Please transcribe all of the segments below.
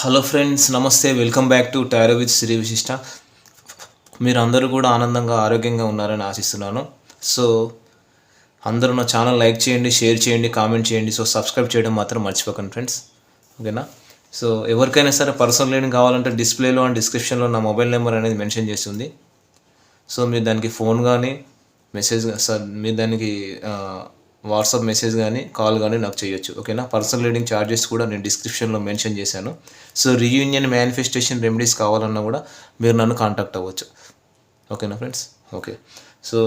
Hello friends నమస్తే welcome back to tarot with Shri Vishishta మీరు అందరూ కూడా ఆనందంగా ఆరోగ్యంగా ఉన్నారని ఆశిస్తున్నాను. సో అందరూ నా ఛానల్ లైక్ చేయండి షేర్ చేయండి కామెంట్ చేయండి. సో సబ్స్క్రైబ్ చేయడం మాత్రం మర్చిపోకండి ఫ్రెండ్స్ ఓకేనా సో ఎవరికైనా సరే పర్సనల్ లేని కావాలంటే డిస్ప్లేలో అండ్ డిస్క్రిప్షన్లో నా మొబైల్ నెంబర్ అనేది మెన్షన్ చేస్తుంది సో మీరు దానికి ఫోన్ కానీ మెసేజ్ సార్ మీరు దానికి uh, వాట్సాప్ మెసేజ్ కానీ కాల్ కానీ నాకు చేయొచ్చు. ఓకేనా? పర్సనల్ రీడింగ్ ఛార్జెస్ కూడా నేను డిస్క్రిప్షన్లో మెన్షన్ చేశాను. సో రీయూనియన్ మేనిఫెస్టేషన్ రెమెడీస్ కావాలన్నా కూడా మీరు నన్ను కాంటాక్ట్ అవ్వచ్చు. ఓకేనా ఫ్రెండ్స్? ఓకే. సో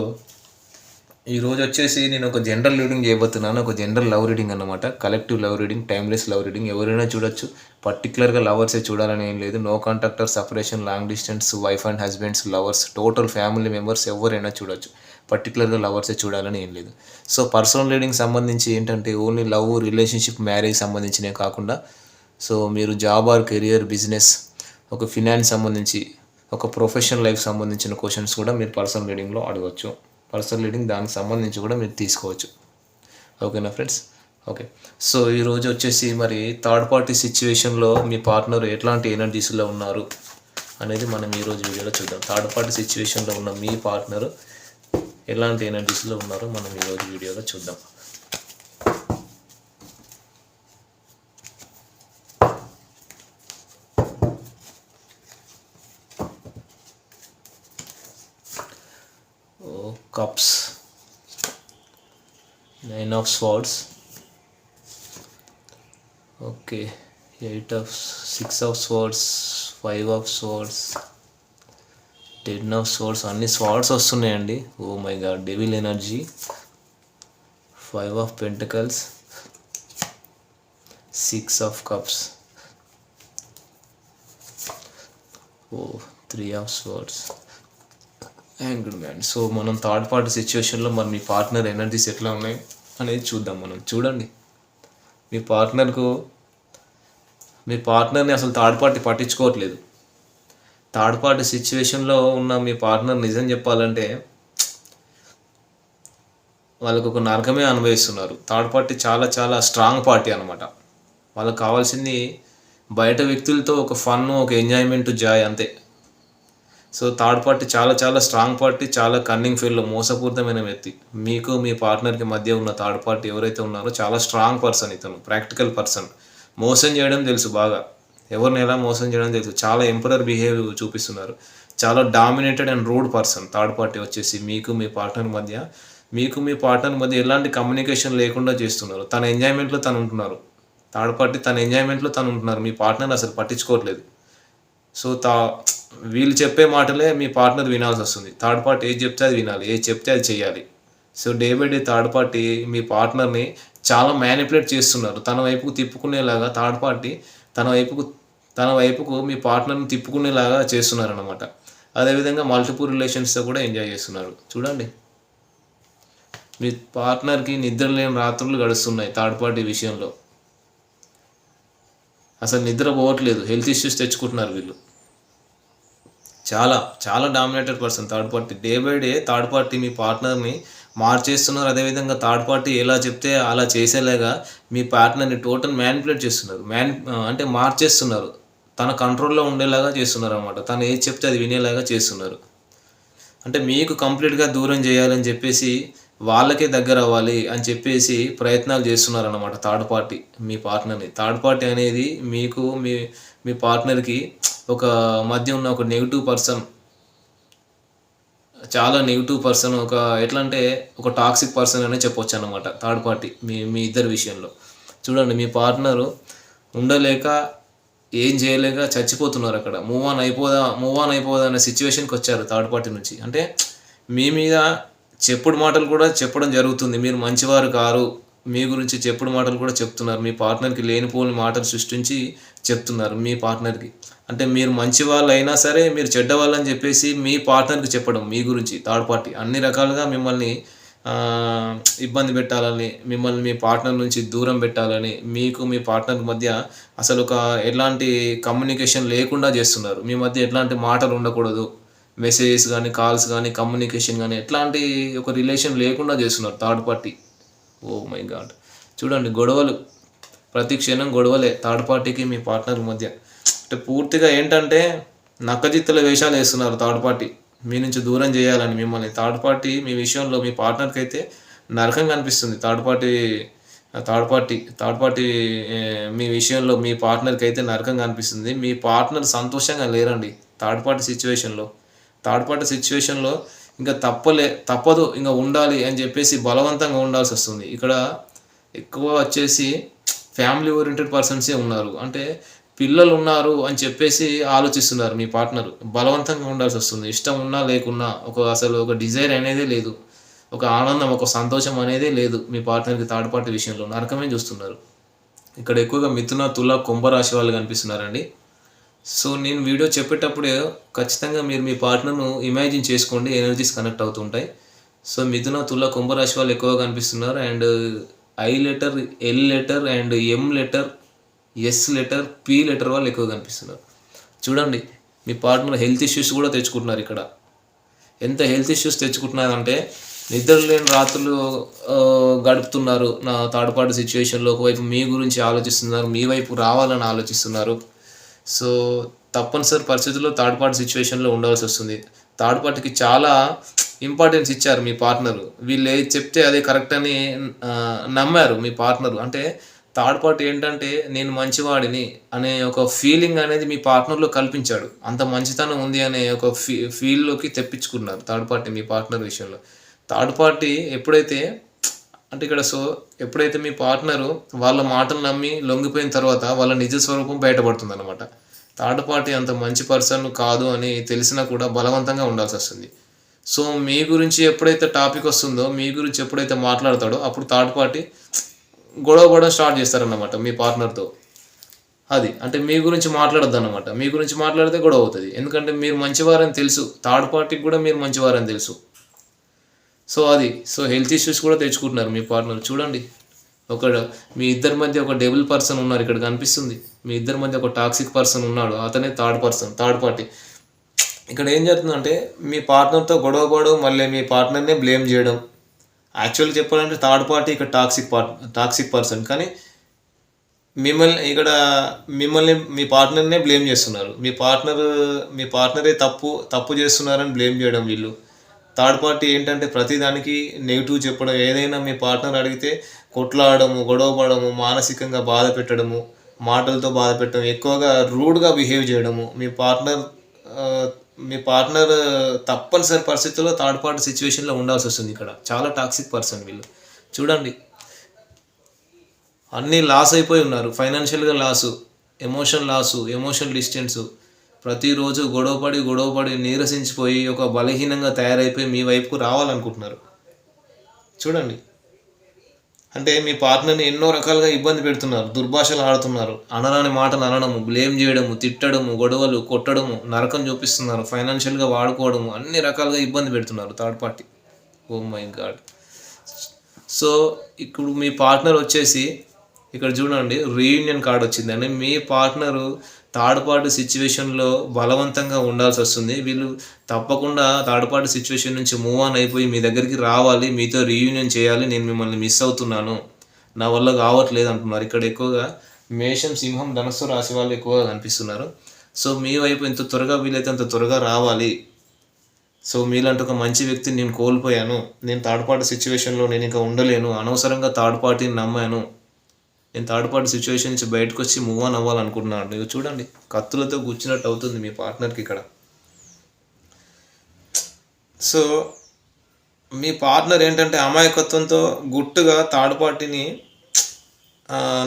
ఈరోజు వచ్చేసి నేను ఒక జనరల్ రీడింగ్ చేయబోతున్నాను. ఒక జనరల్ లవ్ రీడింగ్ అన్నమాట. Collective love reading timeless love reading. ఎవరైనా చూడొచ్చు. పర్టికులర్గా లవర్సే చూడాలని ఏం లేదు. No contact or separation long distance wife and husbands lovers total family members ఎవరైనా చూడొచ్చు. పర్టికులర్గా లవర్సే చూడాలని ఏం లేదు. సో పర్సనల్ రీడింగ్ సంబంధించి ఏంటంటే ఓన్లీ లవ్ రిలేషన్షిప్ మ్యారేజ్ సంబంధించినవి కాకుండా సో మీరు జాబ్ ఆర్ కెరియర్ బిజినెస్ ఒక ఫినాన్స్ సంబంధించి ఒక ప్రొఫెషనల్ లైఫ్ సంబంధించిన క్వశ్చన్స్ కూడా మీరు పర్సనల్ రీడింగ్లో అడగవచ్చు పర్సనల్ రీడింగ్ దానికి సంబంధించి కూడా మీరు తీసుకోవచ్చు. ఓకేనా ఫ్రెండ్స్ ఓకే సో ఈరోజు వచ్చేసి మరి థర్డ్ పార్టీ సిచ్యువేషన్లో మీ పార్ట్నర్ ఎట్లాంటి ఎనర్జీస్లో ఉన్నారు అనేది మనం ఈరోజు వీడియోలో చూద్దాం. థర్డ్ పార్టీ సిచ్యువేషన్లో ఉన్న మీ పార్ట్నర్ ఎలాంటి ఎనర్జీస్లో ఉన్నారో మనం ఈరోజు వీడియోలో చూద్దాం. ఓ cups. Nine of swords. Okay eight of six of swords five of swords. Ten of swords అన్ని స్వార్డ్స్ వస్తున్నాయండి. ఓ my god devil energy five of pentacles six of cups oh three of swords and good man so మనం third party సిచ్యువేషన్లో మరి మీ partner energies ఎట్లా ఉన్నాయి అనేది చూద్దాం మనం. చూడండి. మీ పార్ట్నర్కు మీ పార్ట్నర్ని అసలు థర్డ్ పార్టీ పట్టించుకోవట్లేదు. థర్డ్ పార్టీ సిచ్యువేషన్లో ఉన్న మీ పార్ట్నర్ నిజం చెప్పాలంటే వాళ్ళకు ఒక నరకమే అనుభవిస్తున్నారు. థర్డ్ పార్టీ చాలా చాలా స్ట్రాంగ్ పార్టీ అనమాట వాళ్ళకి కావాల్సింది బయట వ్యక్తులతో ఒక ఫన్ ఒక ఎంజాయ్మెంట్ జాయ్ అంతే. సో థర్డ్ పార్టీ చాలా చాలా స్ట్రాంగ్ పార్టీ చాలా కన్నింగ్ ఫీల్డ్లో మోసపూరితమైన వ్యక్తి. మీకు మీ పార్ట్నర్కి మధ్య ఉన్న థర్డ్ పార్టీ ఎవరైతే ఉన్నారో చాలా స్ట్రాంగ్ పర్సన్ ఇతను ప్రాక్టికల్ పర్సన్ మోసం చేయడం తెలుసు బాగా. ఎవరిని ఎలా మోసం చేయడం తెలుసు చాలా ఎంపరర్ బిహేవియర్ చూపిస్తున్నారు. చాలా dominated and rude person third party వచ్చేసి మీకు మీ పార్ట్నర్ మధ్య. మీకు మీ పార్ట్నర్ మధ్య ఎలాంటి కమ్యూనికేషన్ లేకుండా చేస్తున్నారు. తన ఎంజాయ్మెంట్లో తను ఉంటున్నారు. థర్డ్ పార్టీ తన ఎంజాయ్మెంట్లో తను ఉంటున్నారు. మీ పార్ట్నర్ అసలు పట్టించుకోవట్లేదు. సో తా వీళ్ళు చెప్పే మాటలే మీ పార్ట్నర్ వినాల్సి వస్తుంది. థర్డ్ పార్టీ ఏది చెప్తే అది వినాలి. ఏది చెప్తే అది చేయాలి so day by day third party మీ పార్ట్నర్ని చాలా మ్యానిపులేట్ చేస్తున్నారు. తన వైపుకు తిప్పుకునేలాగా థర్డ్ పార్టీ తన వైపుకు తన వైపుకు మీ పార్ట్నర్ని తిప్పుకునేలాగా చేస్తున్నారు అనమాట అదేవిధంగా మల్టిపుల్ రిలేషన్స్తో కూడా ఎంజాయ్ చేస్తున్నారు. చూడండి. మీ పార్ట్నర్కి నిద్ర లేని రాత్రులు గడుస్తున్నాయి థర్డ్ పార్టీ విషయంలో. అసలు నిద్ర పోవట్లేదు. హెల్త్ ఇష్యూస్ తెచ్చుకుంటున్నారు వీళ్ళు. చాలా చాలా dominated person third party. Day by day third party మీ పార్ట్నర్ని మార్చేస్తున్నారు. అదేవిధంగా థర్డ్ పార్టీ ఎలా చెప్తే అలా చేసేలాగా మీ పార్ట్నర్ని టోటల్ మ్యానిపులేట్ చేస్తున్నారు. మ్యాన్ అంటే మార్చేస్తున్నారు. తన కంట్రోల్లో ఉండేలాగా చేస్తున్నారు అనమాట తను ఏది చెప్తే అది వినేలాగా చేస్తున్నారు. అంటే మీకు కంప్లీట్గా దూరం చేయాలని చెప్పేసి వాళ్ళకే దగ్గర అవ్వాలి అని చెప్పేసి ప్రయత్నాలు చేస్తున్నారనమాట థర్డ్ పార్టీ మీ పార్ట్నర్ని. థర్డ్ పార్టీ అనేది మీకు మీ మీ పార్ట్నర్కి ఒక మధ్య ఉన్న ఒక నెగిటివ్ పర్సన్ చాలా నెగిటివ్ పర్సన్ ఒక ఎట్లా అంటే ఒక టాక్సిక్ పర్సన్ అనే చెప్పొచ్చు అనమాట థర్డ్ పార్టీ మీ మీ ఇద్దరి విషయంలో. చూడండి మీ పార్ట్నరు ఉండలేక ఏం చేయలేక చచ్చిపోతున్నారు అక్కడ. మూవ్ ఆన్ అయిపోదా మూవ్ ఆన్ అయిపోదా అనే సిచ్యువేషన్కి వచ్చారు థర్డ్ పార్టీ నుంచి. అంటే మీ మీద చెప్పుడు మాటలు కూడా చెప్పడం జరుగుతుంది. మీరు మంచివారు కారు. మీ గురించి చెప్పుడు మాటలు కూడా చెప్తున్నారు. మీ పార్ట్నర్కి లేనిపోని మాటలు సృష్టించి చెప్తున్నారు మీ పార్ట్నర్కి అంటే మీరు మంచి వాళ్ళు అయినా సరే మీరు చెడ్డ వాళ్ళని చెప్పేసి మీ పార్ట్నర్కి చెప్పడం మీ గురించి థర్డ్ పార్టీ అన్ని రకాలుగా మిమ్మల్ని ఇబ్బంది పెట్టాలని మిమ్మల్ని మీ పార్ట్నర్ నుంచి దూరం పెట్టాలని మీకు మీ పార్ట్నర్ మధ్య అసలు ఒక ఎలాంటి కమ్యూనికేషన్ లేకుండా చేస్తున్నారు. మీ మధ్య ఎట్లాంటి మాటలు ఉండకూడదు. మెసేజెస్ కానీ కాల్స్ కానీ కమ్యూనికేషన్ కానీ ఎట్లాంటి ఒక రిలేషన్ లేకుండా చేస్తున్నారు third party oh my god చూడండి గొడవలు. ప్రతి క్షణం గొడవలే థర్డ్ పార్టీకి మీ పార్ట్నర్ మధ్య. అంటే పూర్తిగా ఏంటంటే నక్కజిత్తుల వేషాలు వేస్తున్నారు థర్డ్ పార్టీ మీ నుంచి దూరం చేయాలని మిమ్మల్ని థర్డ్ పార్టీ మీ విషయంలో మీ పార్ట్నర్కి అయితే నరకం కనిపిస్తుంది. Third party third party third party మీ విషయంలో మీ పార్ట్నర్కి అయితే నరకం కనిపిస్తుంది. మీ పార్ట్నర్ సంతోషంగా లేరండి థర్డ్ పార్టీ సిచ్యువేషన్లో థర్డ్ పార్టీ సిచ్యువేషన్లో ఇంకా తప్పలే తప్పదు ఇంకా ఉండాలి అని చెప్పేసి బలవంతంగా ఉండాల్సి వస్తుంది. ఇక్కడ ఎక్కువ వచ్చేసి ఫ్యామిలీ ఓరియంటెడ్ పర్సన్సే ఉన్నారు. అంటే పిల్లలు ఉన్నారు అని చెప్పేసి ఆలోచిస్తున్నారు మీ పార్ట్నర్. బలవంతంగా ఉండాల్సి వస్తుంది. ఇష్టం ఉన్నా లేకున్నా ఒక అసలు ఒక డిజైర్ అనేదే లేదు. ఒక ఆనందం ఒక సంతోషం అనేదే లేదు మీ పార్ట్నర్కి థర్డ్ పార్టీ విషయంలో. నరకమే చూస్తున్నారు. ఇక్కడ ఎక్కువగా మిథున తుల కుంభరాశి వాళ్ళు కనిపిస్తున్నారండి. సో నేను వీడియో చెప్పేటప్పుడే ఖచ్చితంగా మీరు మీ పార్ట్నర్ను ఇమాజిన్ చేసుకోండి. ఎనర్జీస్ కనెక్ట్ అవుతుంటాయి. సో మిథున తుల కుంభరాశి వాళ్ళు ఎక్కువగా కనిపిస్తున్నారు. And I letter L letter and M letter S letter P letter వాళ్ళు ఎక్కువ కనిపిస్తున్నారు. చూడండి మీ పార్ట్నర్ హెల్త్ ఇష్యూస్ కూడా తెచ్చుకుంటున్నారు ఇక్కడ. ఎంత హెల్త్ ఇష్యూస్ తెచ్చుకుంటున్నారంటే నిద్ర లేని రాత్రులు గడుపుతున్నారు. నా థర్డ్ పార్టీ సిచ్యువేషన్లో ఒకవైపు మీ గురించి ఆలోచిస్తున్నారు మీ వైపు రావాలని ఆలోచిస్తున్నారు. సో తప్పనిసరి పరిస్థితుల్లో థర్డ్ పార్టీ సిచ్యువేషన్లో ఉండాల్సి వస్తుంది. థర్డ్ పార్టీకి చాలా ఇంపార్టెన్స్ ఇచ్చారు మీ పార్ట్నర్ వీళ్ళు ఏది చెప్తే అదే కరెక్ట్ అని నమ్మారు మీ పార్ట్నర్ అంటే థర్డ్ పార్టీ ఏంటంటే నేను మంచివాడిని అనే ఒక ఫీలింగ్ అనేది మీ పార్ట్నర్లో కల్పించాడు. అంత మంచితనం ఉంది అనే ఒక ఫీ ఫీల్లోకి తెప్పించుకున్నారు థర్డ్ పార్టీ మీ పార్ట్నర్ విషయంలో. థర్డ్ పార్టీ ఎప్పుడైతే అంటే ఇక్కడ సో ఎప్పుడైతే మీ పార్ట్నరు వాళ్ళ మాటలు నమ్మి లొంగిపోయిన తర్వాత వాళ్ళ నిజ స్వరూపం బయటపడుతుంది అనమాట థర్డ్ పార్టీ అంత మంచి పర్సన్ కాదు అని తెలిసినా కూడా బలవంతంగా ఉండాల్సి వస్తుంది. సో మీ గురించి ఎప్పుడైతే టాపిక్ వస్తుందో మీ గురించి ఎప్పుడైతే మాట్లాడతాడో అప్పుడు థర్డ్ పార్టీ గొడవ పడడం స్టార్ట్ చేస్తారన్నమాట మీ పార్ట్నర్తో. అది అంటే మీ గురించి మాట్లాడద్దు అనమాట మీ గురించి మాట్లాడితే గొడవ అవుతుంది. ఎందుకంటే మీరు మంచివారని తెలుసు. థర్డ్ పార్టీకి కూడా మీరు మంచివారని తెలుసు. సో అది సో హెల్త్ ఇష్యూస్ కూడా తెచ్చుకుంటున్నారు మీ పార్ట్నర్. చూడండి ఒక మీ ఇద్దరి మధ్య ఒక డెబుల్ పర్సన్ ఉన్నారు. ఇక్కడ కనిపిస్తుంది. మీ ఇద్దరి మధ్య ఒక టాక్సిక్ పర్సన్ ఉన్నాడు. అతనే థర్డ్ పర్సన్ థర్డ్ పార్టీ. ఇక్కడ ఏం జరుగుతుందంటే మీ పార్ట్నర్తో గొడవ పడడం మళ్ళీ మీ పార్ట్నర్నే బ్లేమ్ చేయడం యాక్చువల్గా చెప్పాలంటే థర్డ్ పార్టీ ఇక్కడ టాక్సిక్ పార్ట్ టాక్సిక్ పర్సన్ కానీ మిమ్మల్ని ఇక్కడ మిమ్మల్ని మీ పార్ట్నర్నే బ్లేమ్ చేస్తున్నారు. మీ పార్ట్నర్ మీ పార్ట్నరే తప్పు తప్పు చేస్తున్నారని బ్లేమ్ చేయడం వీళ్ళు. థర్డ్ పార్టీ ఏంటంటే ప్రతిదానికి నెగిటివ్ చెప్పడం ఏదైనా మీ పార్ట్నర్ అడిగితే కొట్లాడము గొడవపడము మానసికంగా బాధ పెట్టడము మాటలతో బాధ పెట్టడం ఎక్కువగా రూడ్గా బిహేవ్ చేయడము మీ పార్ట్నర్ మీ పార్ట్నర్ తప్పనిసరి పరిస్థితుల్లో థర్డ్ పార్టీ సిచ్యువేషన్లో ఉండాల్సి వస్తుంది ఇక్కడ. చాలా టాక్సిక్ పర్సన్ వీళ్ళు. చూడండి. అన్నీ లాస్ అయిపోయి ఉన్నారు. ఫైనాన్షియల్గా loss emotion loss emotion distance. ప్రతిరోజు గొడవపడి గొడవపడి నీరసించిపోయి ఒక బలహీనంగా తయారైపోయి మీ వైపుకు రావాలనుకుంటున్నారు. చూడండి. అంటే మీ పార్ట్నర్ని ఎన్నో రకాలుగా ఇబ్బంది పెడుతున్నారు దుర్భాషలు ఆడుతున్నారు అనరాని మాటలు అనడము బ్లేమ్ చేయడము తిట్టడము గొడవలు కొట్టడము నరకం చూపిస్తున్నారు ఫైనాన్షియల్గా వాడుకోవడము అన్ని రకాలుగా ఇబ్బంది పెడుతున్నారు third party oh my god so ఇప్పుడు మీ పార్ట్నర్ వచ్చేసి ఇక్కడ చూడండి రీయూనియన్ కార్డ్ వచ్చిందండి. మీ పార్ట్నరు థర్డ్ పార్టీ సిచ్యువేషన్లో బలవంతంగా ఉండాల్సి వస్తుంది. వీళ్ళు తప్పకుండా థర్డ్ పార్టీ సిచ్యువేషన్ నుంచి మూవ్ ఆన్ అయిపోయి మీ దగ్గరికి రావాలి మీతో రీయూనియన్ చేయాలి నేను మిమ్మల్ని మిస్ అవుతున్నాను. నా వల్ల కావట్లేదు అంటున్నారు. ఇక్కడ ఎక్కువగా మేషం సింహం ధనస్సు రాశి వాళ్ళు ఎక్కువగా కనిపిస్తున్నారు. సో మీ వైపు ఎంత త్వరగా వీలైతే అంత త్వరగా రావాలి. సో మీలాంటి ఒక మంచి వ్యక్తిని నేను కోల్పోయాను. నేను థర్డ్ పార్టీ సిచ్యువేషన్లో నేను ఇంకా ఉండలేను. అనవసరంగా థర్డ్ పార్టీని నమ్మాను. నేను థర్డ్ పార్టీ సిచ్యువేషన్ నుంచి బయటకు వచ్చి మూవ్ ఆన్ అవ్వాలనుకుంటున్నాను. ఇక చూడండి కత్తులతో కూర్చున్నట్టు అవుతుంది మీ పార్ట్నర్కి ఇక్కడ. సో మీ పార్ట్నర్ ఏంటంటే అమాయకత్వంతో గుట్టుగా థర్డ్ పార్టీని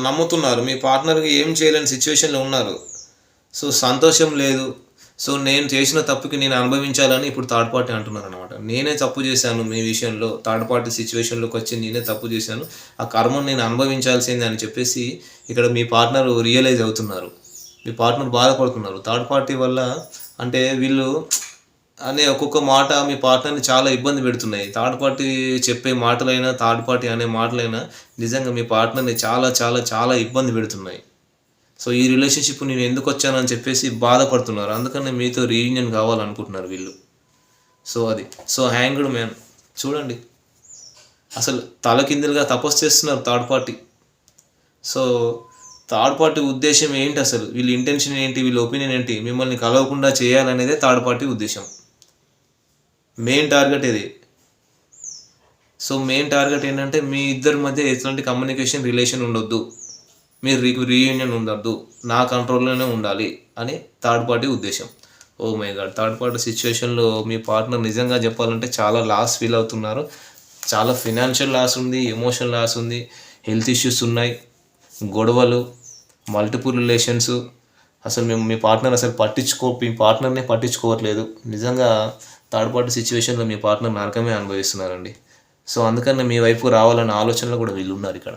నమ్ముతున్నారు. మీ పార్ట్నర్కి ఏం చేయలేని సిచ్యువేషన్లో ఉన్నారు. సో సంతోషం లేదు. సో నేను చేసిన తప్పుకి నేను అనుభవించాలని ఇప్పుడు థర్డ్ పార్టీ అంటున్నారు అనమాట నేనే తప్పు చేశాను మీ విషయంలో థర్డ్ పార్టీ సిచ్యువేషన్లోకి వచ్చి నేనే తప్పు చేశాను. ఆ కర్మను నేను అనుభవించాల్సిందే అని చెప్పేసి ఇక్కడ మీ పార్ట్నర్ రియలైజ్ అవుతున్నారు. మీ పార్ట్నర్ బాధపడుతున్నారు. థర్డ్ పార్టీ వల్ల అంటే వీళ్ళు అనే ఒక్కొక్క మాట మీ పార్ట్నర్ని చాలా ఇబ్బంది పెడుతున్నాయి. థర్డ్ పార్టీ చెప్పే మాటలైనా థర్డ్ పార్టీ అనే మాటలైనా నిజంగా మీ పార్ట్నర్ని చాలా చాలా చాలా ఇబ్బంది పెడుతున్నాయి. సో ఈ రిలేషన్షిప్ నేను ఎందుకు వచ్చానని చెప్పేసి బాధపడుతున్నారు. అందుకని మీతో రీయూనియన్ కావాలనుకుంటున్నారు వీళ్ళు. సో అది. సో హ్యాంగ్డ్ మ్యాన్ చూడండి. అసలు తలకిందులుగా తపస్సు చేస్తున్నారు third party so third party ఉద్దేశం ఏంటి అసలు? వీళ్ళ ఇంటెన్షన్ ఏంటి? వీళ్ళ ఒపీనియన్ ఏంటి? మిమ్మల్ని కలవకుండా చేయాలనేదే థర్డ్ పార్టీ ఉద్దేశం. మెయిన్ టార్గెట్ ఇది సో మెయిన్ టార్గెట్ ఏంటంటే మీ ఇద్దరి మధ్య ఎట్లాంటి కమ్యూనికేషన్ రిలేషన్ ఉండొద్దు. మీరు రీ రీయూనియన్ ఉండద్దు నా కంట్రోల్లోనే ఉండాలి అని థర్డ్ పార్టీ ఉద్దేశం. Oh my god third party సిచ్యువేషన్లో మీ పార్ట్నర్ నిజంగా చెప్పాలంటే చాలా లాస్ ఫీల్ అవుతున్నారు. చాలా ఫినాన్షియల్ లాస్ ఉంది ఎమోషనల్ లాస్ ఉంది హెల్త్ ఇష్యూస్ ఉన్నాయి గొడవలు మల్టిపుల్ రిలేషన్స్ అసలు మేము మీ పార్ట్నర్ అసలు పట్టించుకో మీ పార్ట్నర్నే పట్టించుకోవట్లేదు. నిజంగా థర్డ్ పార్టీ సిచ్యువేషన్లో మీ పార్ట్నర్ నరకమే అనుభవిస్తున్నారండి. సో అందుకని మీ వైపు రావాలన్న ఆలోచనలో కూడా వీళ్ళు ఉన్నారు ఇక్కడ.